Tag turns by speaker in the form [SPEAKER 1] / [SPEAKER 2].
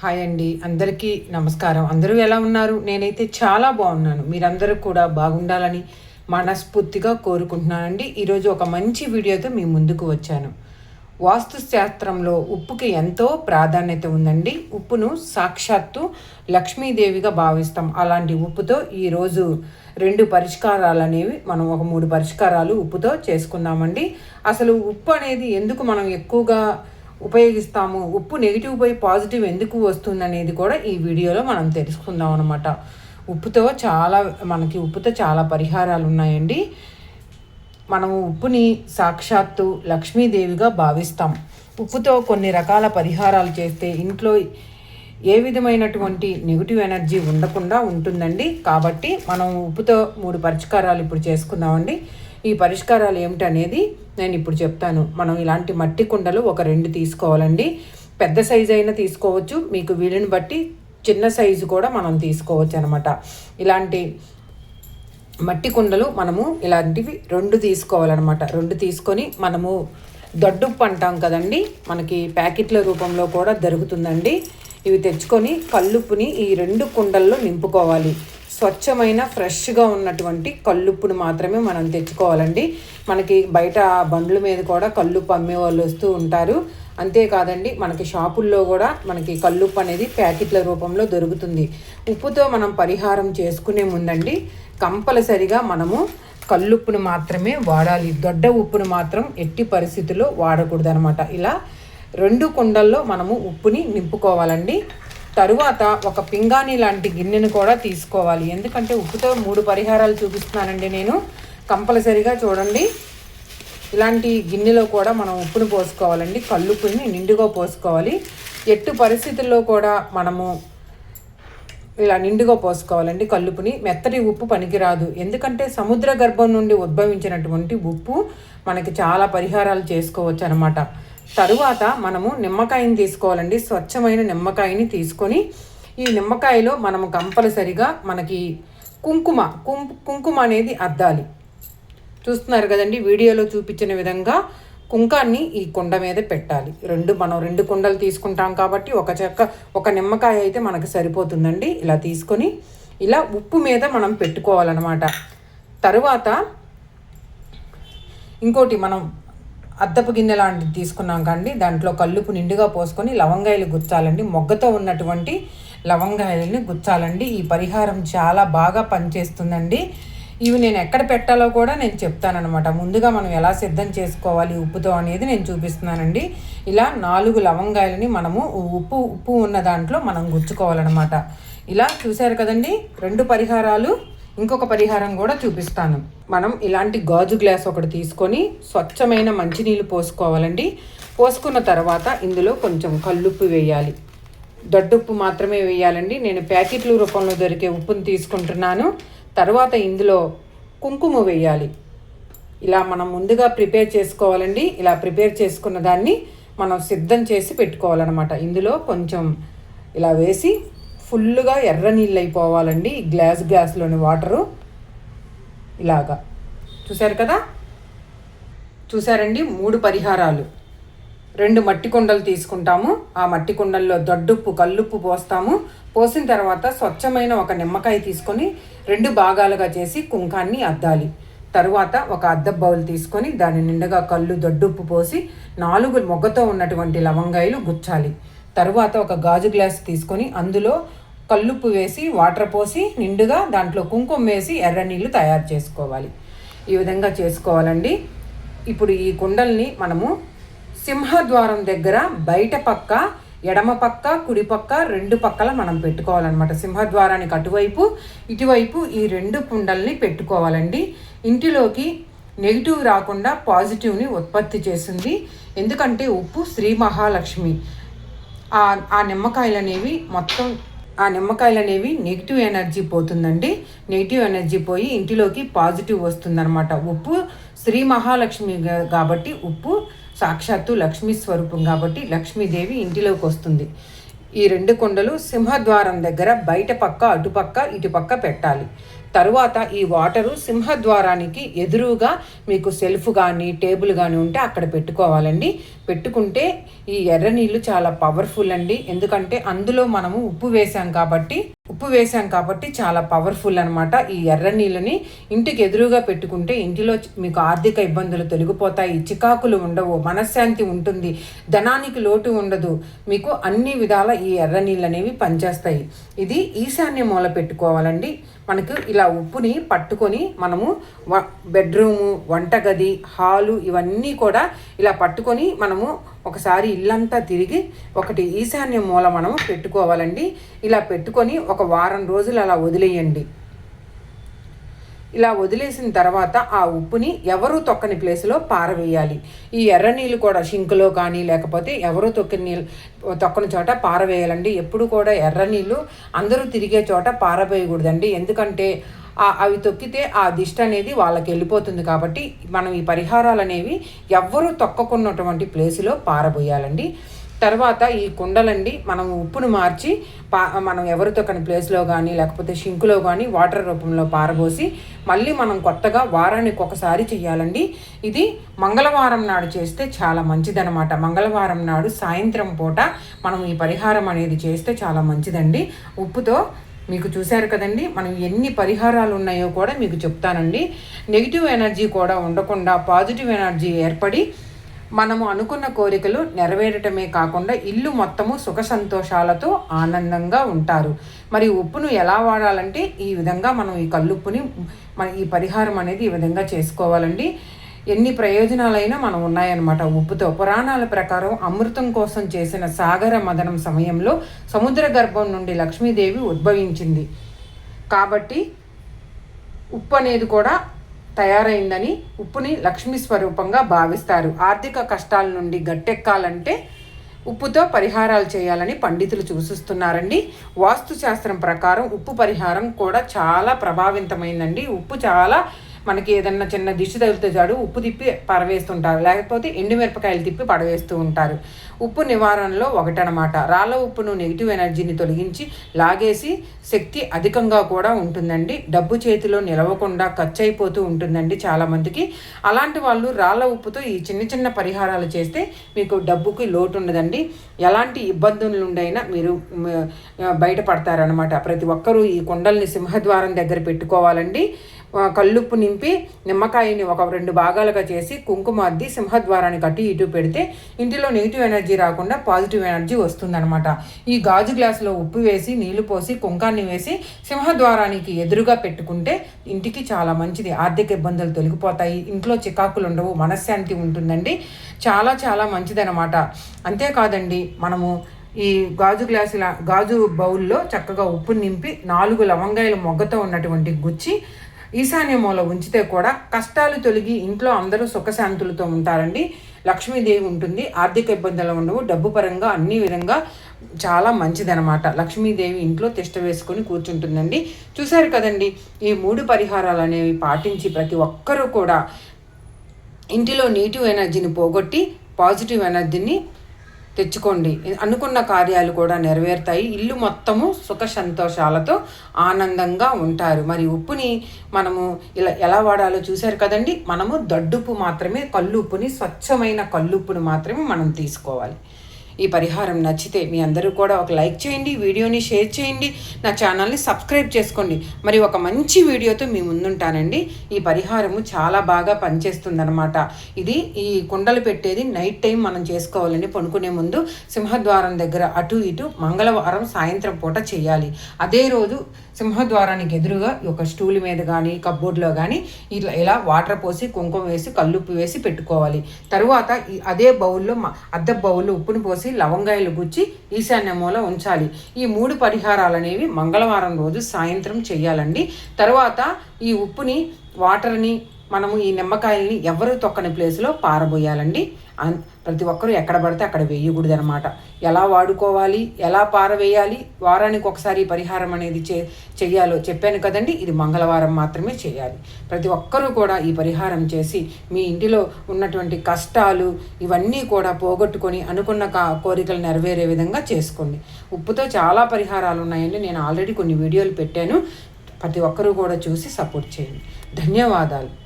[SPEAKER 1] Hi అండి. అందరికీ నమస్కారం. అందరూ ఎలా ఉన్నారు? నేనైతే చాలా బాగున్నాను. మీరందరూ కూడా బాగుండాలని మనస్ఫూర్తిగా కోరుకుంటున్నానండి. ఈరోజు ఒక మంచి వీడియోతో మీ ముందుకు వచ్చాను. వాస్తు శాస్త్రంలో ఉప్పుకి ఎంతో ప్రాధాన్యత ఉందండి. ఉప్పును సాక్షాత్తు లక్ష్మీదేవిగా భావిస్తాం. అలాంటి ఉప్పుతో ఈరోజు రెండు పరిష్కారాలు అనేవి మనం ఒక మూడు పరిష్కారాలు ఉప్పుతో చేసుకుందామండి. అసలు ఉప్పు అనేది ఎందుకు మనం ఎక్కువగా ఉపయోగిస్తాము. ఉప్పు నెగిటివ్ పై పాజిటివ్ ఎందుకు వస్తుంది అనేది కూడా ఈ వీడియోలో మనం తెలుసుకుందాం అనమాట ఉప్పుతో చాలా మనకి ఉప్పుతో చాలా పరిహారాలు ఉన్నాయండి. మనం ఉప్పుని సాక్షాత్తు లక్ష్మీదేవిగా భావిస్తాం. ఉప్పుతో కొన్ని రకాల పరిహారాలు చేస్తే ఇంట్లో ఏ విధమైనటువంటి నెగిటివ్ ఎనర్జీ ఉండకుండా ఉంటుందండి. కాబట్టి మనం ఉప్పుతో మూడు పరిష్కారాలు ఇప్పుడు చేసుకుందామండి. ఈ పరిష్కారాలు ఏమిటనేది నేను ఇప్పుడు చెప్తాను. మనం ఇలాంటి మట్టి కుండలు ఒక రెండు తీసుకోవాలండి. పెద్ద సైజు అయినా తీసుకోవచ్చు. మీకు వీలుని బట్టి చిన్న సైజు కూడా మనం తీసుకోవచ్చు అనమాట ఇలాంటి మట్టి కుండలు మనము ఇలాంటివి రెండు తీసుకోవాలన్నమాట రెండు తీసుకొని మనము దొడ్డుప్పు అంటాం కదండి. మనకి ప్యాకెట్ల రూపంలో కూడా దొరుకుతుందండి. ఇవి తెచ్చుకొని కల్లుప్పుని ఈ రెండు కుండల్లో నింపుకోవాలి. స్వచ్ఛమైన ఫ్రెష్గా ఉన్నటువంటి కల్లుప్పును మాత్రమే మనం తెచ్చుకోవాలండి. మనకి బయట బండ్ల మీద కూడా కల్లుప్పు అమ్మే వాళ్ళు వస్తూ ఉంటారు. అంతేకాదండి మనకి షాపుల్లో కూడా మనకి కల్లుప్పు అనేది ప్యాకెట్ల రూపంలో దొరుకుతుంది. ఉప్పుతో మనం పరిహారం చేసుకునే ముందండి కంపల్సరిగా మనము కల్లుప్పును మాత్రమే వాడాలి. దొడ్డ ఉప్పును మాత్రం ఎట్టి పరిస్థితుల్లో వాడకూడదు అనమాట ఇలా రెండు కుండల్లో మనము ఉప్పుని నింపుకోవాలండి. తరువాత ఒక పింగాణి లాంటి గిన్నెను కూడా తీసుకోవాలి. ఎందుకంటే ఉప్పుతో మూడు పరిహారాలు చూపిస్తున్నానండి నేను. కంపల్సరిగా చూడండి. ఇలాంటి గిన్నెలో కూడా మనం ఉప్పును పోసుకోవాలండి. కల్లుప్పుని నిండుగా పోసుకోవాలి. ఎట్టు పరిస్థితుల్లో కూడా మనము ఇలా నిండుగా పోసుకోవాలండి కల్లుపుని మెత్తటి ఉప్పు పనికిరాదు. ఎందుకంటే సముద్ర గర్భం నుండి ఉద్భవించినటువంటి ఉప్పు మనకి చాలా పరిహారాలు చేసుకోవచ్చు అనమాట తరువాత మనము నిమ్మకాయని తీసుకోవాలండి. స్వచ్ఛమైన నిమ్మకాయని తీసుకొని ఈ నిమ్మకాయలో మనము కంపల్సరిగా మనకి కుంకుమ కుంకుమ కుంకుమ అనేది అద్దాలి. చూస్తున్నారు కదండి వీడియోలో చూపించిన విధంగా కుంకాన్ని ఈ కుండ మీద పెట్టాలి. రెండు మనం రెండు కుండలు తీసుకుంటాం కాబట్టి ఒక చెక్క ఒక నిమ్మకాయ అయితే మనకు సరిపోతుందండి. ఇలా తీసుకొని ఇలా ఉప్పు మీద మనం పెట్టుకోవాలన్నమాట. తరువాత ఇంకోటి మనం అద్దపు గిన్నె లాంటిది తీసుకున్నాం కండి. దాంట్లో కల్లుపు నిండుగా పోసుకొని లవంగాయలు గుచ్చాలండి. మొగ్గతో ఉన్నటువంటి లవంగాయలని గుచ్చాలండి. ఈ పరిహారం చాలా బాగా పనిచేస్తుందండి. ఇవి నేను ఎక్కడ పెట్టాలో కూడా నేను చెప్తానమాట ముందుగా మనం ఎలా సిద్ధం చేసుకోవాలి ఉప్పుతో అనేది నేను చూపిస్తున్నానండి. ఇలా నాలుగు లవంగాయలని మనము ఉప్పు ఉప్పు ఉన్న దాంట్లో మనం గుచ్చుకోవాలన్నమాట. ఇలా చూశారు కదండి రెండు పరిహారాలు. ఇంకొక పరిహారం కూడా చూపిస్తాను. మనం ఇలాంటి గాజు గ్లాస్ ఒకటి తీసుకొని స్వచ్ఛమైన మంచినీళ్ళు పోసుకోవాలండి. పోసుకున్న తర్వాత ఇందులో కొంచెం కల్లుప్పు వేయాలి. దొడ్డుప్పు మాత్రమే వేయాలండి. నేను ప్యాకెట్లు రూపంలో దొరికే ఉప్పును తీసుకుంటున్నాను. తర్వాత ఇందులో కుంకుమ వేయాలి. ఇలా మనం ముందుగా ప్రిపేర్ చేసుకోవాలండి. ఇలా ప్రిపేర్ చేసుకున్న దాన్ని మనం సిద్ధం చేసి పెట్టుకోవాలన్నమాట. ఇందులో కొంచెం ఇలా వేసి ఫుల్గా ఎర్ర నీళ్ళు అయిపోవాలండి ఈ గ్లాస్ గ్లాస్లోని వాటరు. ఇలాగా. చూశారు కదా? చూసారండి మూడు పరిహారాలు. రెండు మట్టి కుండలు తీసుకుంటాము. ఆ మట్టి కుండల్లో దొడ్డుప్పు కల్లుప్పు పోస్తాము. పోసిన తర్వాత స్వచ్ఛమైన ఒక నిమ్మకాయ తీసుకొని రెండు భాగాలుగా చేసి కుంకాన్ని అద్దాలి. తరువాత ఒక అద్ద బౌల్ తీసుకొని దాని నిండుగా కళ్ళు దొడ్డుప్పు పోసి నాలుగు మొగ్గతో ఉన్నటువంటి లవంగాయలు గుచ్చాలి. తరువాత ఒక గాజు గ్లాస్ తీసుకొని అందులో కల్లుప్పు వేసి వాటర్ పోసి నిండుగా దాంట్లో కుంకుమ వేసి ఎర్ర నీళ్ళు తయారు చేసుకోవాలి. ఈ విధంగా చేసుకోవాలండి. ఇప్పుడు ఈ కుండల్ని మనము సింహద్వారం దగ్గర బయట పక్క ఎడమ పక్క కుడి పక్క రెండు పక్కల మనం పెట్టుకోవాలన్నమాట. సింహద్వారానికి అటువైపు ఇటువైపు ఈ రెండు కుండల్ని పెట్టుకోవాలండి. ఇంటిలోకి నెగిటివ్ రాకుండా పాజిటివ్ని ఉత్పత్తి చేస్తుంది. ఎందుకంటే ఉప్పు శ్రీ మహాలక్ష్మి. ఆ నిమ్మకాయలు అనేవి మొత్తం ఆ నిమ్మకాయలు అనేవి నెగిటివ్ ఎనర్జీ పోతుందండి. నెగిటివ్ ఎనర్జీ పోయి ఇంటిలోకి పాజిటివ్ వస్తుందన్నమాట. ఉప్పు శ్రీ మహాలక్ష్మి కాబట్టి ఉప్పు సాక్షాత్తు లక్ష్మీ స్వరూపం కాబట్టి లక్ష్మీదేవి ఇంటిలోకి వస్తుంది. ఈ రెండు కొండలు సింహద్వారం దగ్గర బయట పక్క అటుపక్క ఇటుపక్క పెట్టాలి. తరువాత ఈ వాటరు సింహద్వారానికి ఎదురుగా మీకు సెల్ఫ్ కానీ టేబుల్ కానీ ఉంటే అక్కడ పెట్టుకోవాలండి. పెట్టుకుంటే ఈ ఎర్ర నీళ్ళు చాలా పవర్ఫుల్ అండి. ఎందుకంటే అందులో మనము ఉప్పు వేసాం కాబట్టి ఉప్పు వేసాం కాబట్టి చాలా పవర్ఫుల్ అనమాట ఈ ఎర్ర నీళ్ళని ఇంటికి ఎదురుగా పెట్టుకుంటే ఇంటిలో మీకు ఆర్థిక ఇబ్బందులు తొలగిపోతాయి. చికాకులు ఉండవు మనశ్శాంతి ఉంటుంది ధనానికి లోటు ఉండదు. మీకు అన్ని విధాల ఈ ఎర్ర నీళ్ళు అనేవి పనిచేస్తాయి. ఇది ఈశాన్య మూల పెట్టుకోవాలండి. మనకు ఇలా ఉప్పుని పట్టుకొని మనము బెడ్రూము వంటగది హాలు ఇవన్నీ కూడా ఇలా పట్టుకొని మనము ఒకసారి ఇల్లంతా తిరిగి ఒకటి ఈశాన్య మూల మనము పెట్టుకోవాలండి. ఇలా పెట్టుకొని ఒక వారం రోజులు అలా వదిలేయండి. ఇలా వదిలేసిన తర్వాత ఆ ఉప్పుని ఎవరు తొక్కని ప్లేస్లో పారవేయాలి. ఈ ఎర్ర నీళ్ళు కూడా షింకులో కానీ లేకపోతే ఎవరు తొక్కని నీళ్ళు తొక్కని చోట పారవేయాలండి. ఎప్పుడు కూడా ఎర్ర నీళ్ళు అందరూ తిరిగే చోట పారవేయకూడదండి. ఎందుకంటే అవి తొక్కితే ఆ దిష్టి అనేది వాళ్ళకి వెళ్ళిపోతుంది కాబట్టి మనం ఈ పరిహారాలు అనేవి ఎవ్వరూ తొక్కకున్నటువంటి ప్లేసులో పారబోయాలండి. తర్వాత ఈ కుండలండి మనం ఉప్పును మార్చి పా మనం ఎవరితో కానీ ప్లేస్లో కానీ లేకపోతే షింకులో కానీ వాటర్ రూపంలో పారబోసి మళ్ళీ మనం కొత్తగా వారానికి ఒకసారి చేయాలండి ఇది మంగళవారం నాడు చేస్తే చాలా మంచిదనమాట మంగళవారం నాడు సాయంత్రం పూట మనం ఈ పరిహారం అనేది చేస్తే చాలా మంచిదండి. ఉప్పుతో మీకు చూశారు కదండి మనం ఎన్ని పరిహారాలు ఉన్నాయో కూడా మీకు చెప్తానండి. నెగిటివ్ ఎనర్జీ కూడా ఉండకుండా పాజిటివ్ ఎనర్జీ ఏర్పడి మనము అనుకున్న కోరికలు నెరవేరటమే కాకుండా ఇల్లు మొత్తము సుఖ సంతోషాలతో ఆనందంగా ఉంటారు. మరి ఉప్పును ఎలా వాడాలంటే ఈ విధంగా మనం ఈ కల్లుప్పుని మన ఈ పరిహారం అనేది ఈ విధంగా చేసుకోవాలండి. ఎన్ని ప్రయోజనాలైనా మనం ఉన్నాయన్నమాట. ఉప్పుతో పురాణాల ప్రకారం అమృతం కోసం చేసిన సాగర మదనం సమయంలో సముద్ర గర్భం నుండి లక్ష్మీదేవి ఉద్భవించింది. కాబట్టి ఉప్పు అనేది కూడా తయారైందని ఉప్పుని లక్ష్మీ స్వరూపంగా భావిస్తారు. ఆర్థిక కష్టాల నుండి గట్టెక్కాలంటే ఉప్పుతో పరిహారాలు చేయాలని పండితులు సూచిస్తున్నారండి. వాస్తుశాస్త్రం ప్రకారం ఉప్పు పరిహారం కూడా చాలా ప్రభావితమైందండి. ఉప్పు చాలా మనకి ఏదన్నా చిన్న దిష్టి తగిలితే చాడు ఉప్పు తిప్పి పరవేస్తుంటారు. లేకపోతే ఎండుమిరపకాయలు తిప్పి పడవేస్తూ ఉంటారు. ఉప్పు నివారణలో ఒకటనమాట. రాళ్ళ ఉప్పును నెగిటివ్ ఎనర్జీని తొలగించి లాగేసి శక్తి అధికంగా కూడా ఉంటుందండి. డబ్బు చేతిలో నిలవకుండా ఖర్చు అయిపోతూ ఉంటుందండి చాలామందికి. అలాంటి వాళ్ళు రాళ్ళ ఉప్పుతో ఈ చిన్న చిన్న పరిహారాలు చేస్తే మీకు డబ్బుకి లోటు ఉండదండి ఎలాంటి ఇబ్బందుల నుండైనా మీరు బయటపడతారనమాట. ప్రతి ఒక్కరూ ఈ కొండల్ని సింహద్వారం దగ్గర పెట్టుకోవాలండి. కల్లుప్పు నింపి నిమ్మకాయని ఒక రెండు భాగాలుగా చేసి కుంకుమ అద్ది సింహద్వారాన్ని అటు ఇటు పెడితే ఇంటిలో నెగిటివ్ ఎనర్జీ రాకుండా పాజిటివ్ ఎనర్జీ వస్తుందన్నమాట. ఈ గాజు గ్లాసులో ఉప్పు వేసి నీళ్ళు పోసి కుంకాన్ని వేసి సింహద్వారానికి ఎదురుగా పెట్టుకుంటే ఇంటికి చాలా మంచిది. ఆర్థిక ఇబ్బందులు తొలగిపోతాయి. ఇంట్లో చికాకులు ఉండవు. మనశ్శాంతి ఉంటుందండి. చాలా చాలా మంచిదనమాట అంతేకాదండి మనము ఈ గాజు గ్లాసుల గాజు బౌల్లో చక్కగా ఉప్పు నింపి నాలుగు లవంగాయల మొగ్గతో ఉన్నటువంటి గుచ్చి ఈశాన్య మూల ఉంచితే కూడా కష్టాలు తొలగి ఇంట్లో అందరూ సుఖశాంతులతో ఉంటారండి. లక్ష్మీదేవి ఉంటుంది. ఆర్థిక ఇబ్బందులు ఉండవు. డబ్బు పరంగా అన్ని విధంగా చాలా మంచిదనమాట లక్ష్మీదేవి ఇంట్లో తిష్ట వేసుకొని కూర్చుంటుందండి. చూశారు కదండి ఈ మూడు పరిహారాలు అనేవి పాటించి ప్రతి ఒక్కరూ కూడా ఇంటిలో నెగిటివ్ ఎనర్జీని పోగొట్టి పాజిటివ్ ఎనర్జీని తెచ్చుకోండి. అనుకున్న కార్యాలు కూడా నెరవేరుతాయి. ఇల్లు మొత్తము సుఖ సంతోషాలతో ఆనందంగా ఉంటారు. మరి ఉప్పుని మనము ఇలా ఎలా వాడాలో చూశారు కదండి? మనము దడ్డుప్పు మాత్రమే కల్లుప్పుని స్వచ్ఛమైన కల్లుప్పుని మాత్రమే మనం తీసుకోవాలి. ఈ పరిహారం నచ్చితే మీ అందరూ కూడా ఒక లైక్ చేయండి వీడియోని షేర్ చేయండి నా ఛానల్ని సబ్స్క్రైబ్ చేసుకోండి. మరి ఒక మంచి వీడియోతో మీ ముందుంటానండి. ఈ పరిహారము చాలా బాగా పనిచేస్తుందన్నమాట. ఇది ఈ కుండలు పెట్టేది నైట్ టైం మనం చేసుకోవాలండి పనుకునే ముందు సింహద్వారం దగ్గర అటు ఇటు మంగళవారం సాయంత్రం పూట చేయాలి. అదే రోజు సింహద్వారానికి ఎదురుగా ఒక స్టూల్ మీద కానీ కబ్బోర్డ్లో కానీ ఇలా ఇలా వాటర్ పోసి కుంకుమ వేసి కల్లుప్పు వేసి పెట్టుకోవాలి. తరువాత అదే బౌల్లో అద్దె బౌల్లో ఉప్పును పోసి పోసి లవంగాయలు గుచ్చి ఈశాన్య మూల ఉంచాలి. ఈ మూడు పరిహారాలు అనేవి మంగళవారం రోజు సాయంత్రం చేయాలండి. తర్వాత ఈ ఉప్పుని వాటర్ని మనము ఈ నిమ్మకాయల్ని ఎవరు తొక్కని ప్లేస్లో పారబోయాలండి? ప్రతి ఒక్కరూ ఎక్కడ పడితే అక్కడ వేయకూడదు అనమాట ఎలా వాడుకోవాలి? ఎలా పారవేయాలి? వారానికి ఒకసారి పరిహారం అనేది చే చెయ్యాలో చెప్పాను కదండి ఇది మంగళవారం మాత్రమే చేయాలి. ప్రతి ఒక్కరూ కూడా ఈ పరిహారం చేసి మీ ఇంటిలో ఉన్నటువంటి కష్టాలు ఇవన్నీ కూడా పోగొట్టుకొని అనుకున్న కోరికలు నెరవేరే విధంగా చేసుకోండి. ఉప్పుతో చాలా పరిహారాలు ఉన్నాయండి నేను ఆల్రెడీ కొన్ని వీడియోలు పెట్టాను. ప్రతి ఒక్కరూ కూడా చూసి సపోర్ట్ చేయండి. ధన్యవాదాలు.